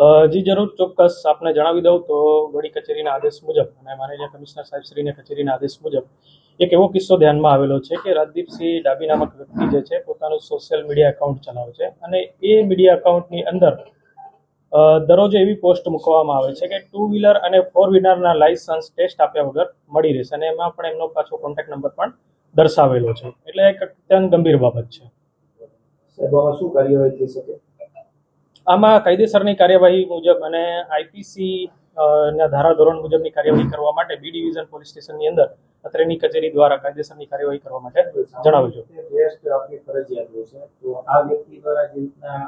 જી, જરૂર. ચોક્કસ આપને જણાવી દઉં તો વડી કચેરીના આદેશ મુજબ અને માનનીય કમિશનર સાહેબ શ્રીને કચેરીના આદેશ મુજબ એક એવો કિસ્સો ધ્યાનમાં આવેલો છે કે રાજદીપસિંહ ડાબી નામક વ્યક્તિ જે છે પોતાનું સોશિયલ મીડિયા એકાઉન્ટ ચલાવે છે અને એ મીડિયા એકાઉન્ટની અંદર દરરોજ એવી પોસ્ટ મૂકવામાં આવે છે કે ટુ વ્હીલર અને ફોર વ્હીલરના લાયસન્સ ટેસ્ટ આપ્યા વગર મળી રહેશે અને એમાં પણ એમનો પાછો કોન્ટેક્ટ નંબર પણ દર્શાવેલો છે. એટલે એક અત્યંત ગંભીર બાબત છે. શું કાર્યવાહી થઈ શકે? આમાં કાયદેસરની કાર્યવાહી મુજબ અને આઈપીસી ના ધારા ધોરણ મુજબની કાર્યવાહી કરવા માટે બી ડિવિઝન પોલીસ સ્ટેશનની અંદર અત્રેની કચેરી દ્વારા કાયદેસરની કાર્યવાહી કરવા માટે છે. તો આ વ્યક્તિ દ્વારા જે રીતના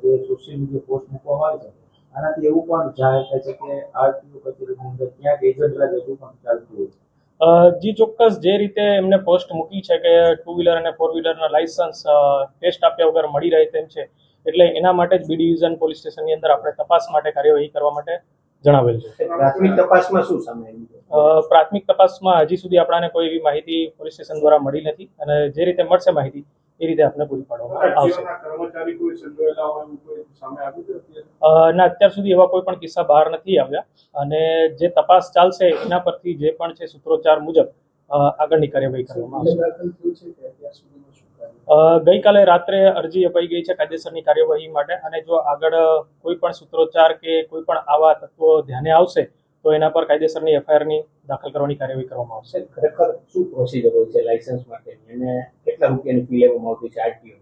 જે સોશિયલ મીડિયા પોસ્ટ મૂકવામાં આવે છે આનાથી એવું પણ જાહેર થાય છે કે આરટીઓ કચેરીની અંદર ક્યાંક એજન્ટ રાજ પણ ચાલતું હોય જી ચોક્કસ જે રીતે એમને પોસ્ટ મૂકી છે કે ટુ વ્હીલર અને ફોર વ્હીલરના લાયસન્સ ટેસ્ટ આપ્યા વગર મળી રહે તેમ છે એટલે એના માટે જ બી ડિવિઝન પોલીસ સ્ટેશનની અંદર આપણે તપાસ માટે કાર્યવાહી કરવા માટે જણાવેલ છે. પ્રાથમિક તપાસમાં શું સામે આવ્યું? પ્રાથમિક તપાસમાં હજી સુધી આપણાને કોઈ એવી માહિતી પોલીસ સ્ટેશન દ્વારા મળી નથી અને જે રીતે મળશે માહિતી એ રીતે આપને પૂરી પાડવામાં આવશે. કર્મચારી કોઈ સંડોવાયેલા હોય એવું કોઈ સામે આવ્યું છે અત્યારે? અ, ના અત્યાર સુધી એવા કોઈ પણ કિસ્સા બહાર નથી આવ્યા અને જે તપાસ ચાલશે એના પરથી જે પણ છે સૂત્રોચ્ચાર મુજબ અ, આગળની કાર્યવાહી કરવામાં આવશે. ગઈકાલે રાત્રે અરજી અપાઈ ગઈ છે કાયદેસરની કાર્યવાહી માટે અને જો આગળ કોઈ પણ સૂત્રોચ્ચાર કે કોઈ પણ આવા તત્વો ધ્યાને આવશે તો એના પર કાયદેસરની એફઆઈઆરની દાખલ કરવાની કાર્યવાહી કરવામાં આવશે. ખરેખર શું પ્રોસિજર હોય છે લાયસન્સ માટે? અને કેટલા રૂપિયાની ફી લેવામાં આવતી છે આરટીઓ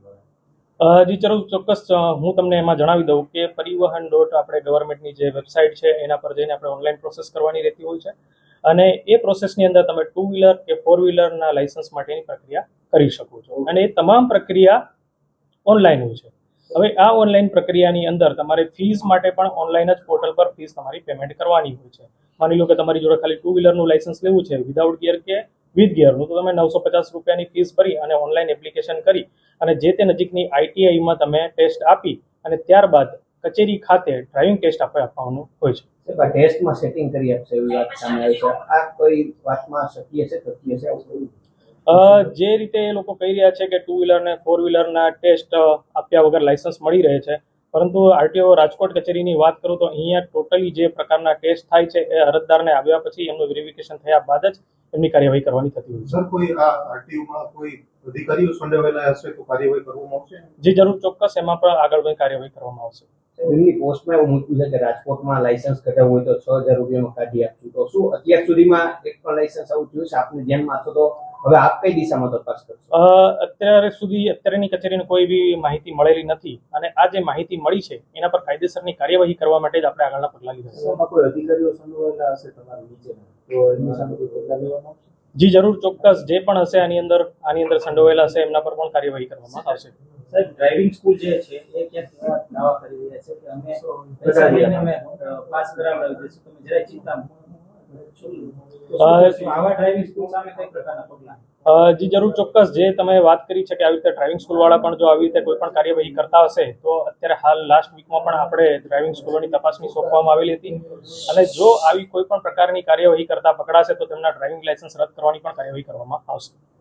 જી જરૂર. ચોક્કસ હું તમને એમાં જણાવી દઉં કે પરિવહન ડોટ આપણે ગવર્મેન્ટની જે વેબસાઇટ છે એના પર જઈને આપણે ઓનલાઈન પ્રોસેસ કરવાની રહેતી હોય છે. અને એ પ્રોસેસની અંદર તમે ટુ વ્હીલર કે ફોર વ્હીલરના લાયસન્સ માટેની પ્રક્રિયા કરી શકો છો. અને એ તમામ પ્રક્રિયા ઓનલાઈન હોય છે. હવે આ ઓનલાઈન પ્રક્રિયાની અંદર તમારે ફીસ માટે પણ ઓનલાઈન જ પોર્ટલ પર ફીસ તમારી પેમેન્ટ કરવાની હોય છે. માની લો કે તમારી જોડે ખાલી ટુ વ્હીલરનું લાઇસન્સ લેવું છે વિધાઉટ ગિયર કે વિથ ગિયરનું તો તમે નવસો પચાસ રૂપિયાની ફીસ ભરી અને ઓનલાઈન એપ્લિકેશન કરી અને જે તે નજીકની આઈટીઆઈમાં તમે ટેસ્ટ આપી અને ત્યારબાદ કચેરી ખાતે ડ્રાઇવિંગ ટેસ્ટ આપણે આપવાનું હોય છે. ટેસ્ટમાં સેટિંગ કરી આપશે એવી વાત સામે આવી છે. આ કોઈ વાતમાં શક્ય છે શક્ય છે જે રીતે એ લોકો કહી રહ્યા છે કે ટુ વ્હીલર ને ફોર વ્હીલરના ટેસ્ટ આપ્યા વગર લાયસન્સ મળી રહે છે. પરંતુ આરટીઓ રાજકોટ કચેરીની વાત કરું તો અહીંયા ટોટલી જે પ્રકારના ટેસ્ટ થાય છે એ અરજદારને આવ્યા પછી એમનું વેરિફિકેશન થયા બાદ જ એમની કાર્યવાહી કરવાની થતી હોય સર કોઈ આ આરટીઓમાં કોઈ અધિકારીઓ સંડોવાયેલા હશે તો કાર્યવાહી કરવામાં આવશે જે જરૂર ચોક્કસ એમાં પણ આગળ કાર્યવાહી કરવામાં આવશે. એમની પોસ્ટમાં એવું મૂક્યું છે કે રાજકોટમાં લાયસન્સ કઢાવવું હોય તો છ હજાર રૂપિયામાં કાઢી આપશું તો શું અત્યાર સુધીમાં એક પણ લાયસન્સ આવું થયું છે? આપને ધ્યાનમાં હતો તો હવે આપ કઈ દિશામાં તપાસ કરશો? અત્યારે સુધી અત્યારેની કચેરીને કોઈ બી માહિતી મળેલી નથી અને આ જે માહિતી મળી છે એના પર કાયદેસરની કાર્યવાહી કરવા માટે જ આપણે આગળના પગલાં લીધા છે. એમાં કોઈ અધિકારીઓ સંડોવાયેલા હશે તમારા નીચે તો એમની સામે કોઈ પગલાં લેવામાં જી જરૂર. ચોક્કસ. જે પણ હશે આની અંદર આની અંદર સંડોવાયેલા હશે એમના પર પણ કાર્યવાહી કરવામાં આવશે. સાહેબ ડ્રાઇવિંગ સ્કૂલ જે છે એ ક્યાંક દાવા કરી રહ્યા છે? કે અમે પાસ કરાવડાવી દઈશું તમે જરાય ચિંતા જી. જરૂર. ચોક્કસ જે તમે વાત કરી છે કે આવી રીતે ડ્રાઇવિંગ સ્કૂલવાળા પણ જો આવી રીતે કોઈ પણ કાર્યવાહી કરતા હશે તો અત્યારે હાલ લાસ્ટ વીકમાં પણ આપણે ડ્રાઇવિંગ સ્કૂલોની તપાસણી સોંપવામાં આવેલી હતી. અને જો આવી કોઈ પણ પ્રકારની કાર્યવાહી કરતા પકડાશે તો તેમના ડ્રાઇવિંગ લાયસન્સ રદ કરવાની પણ કાર્યવાહી કરવામાં આવશે.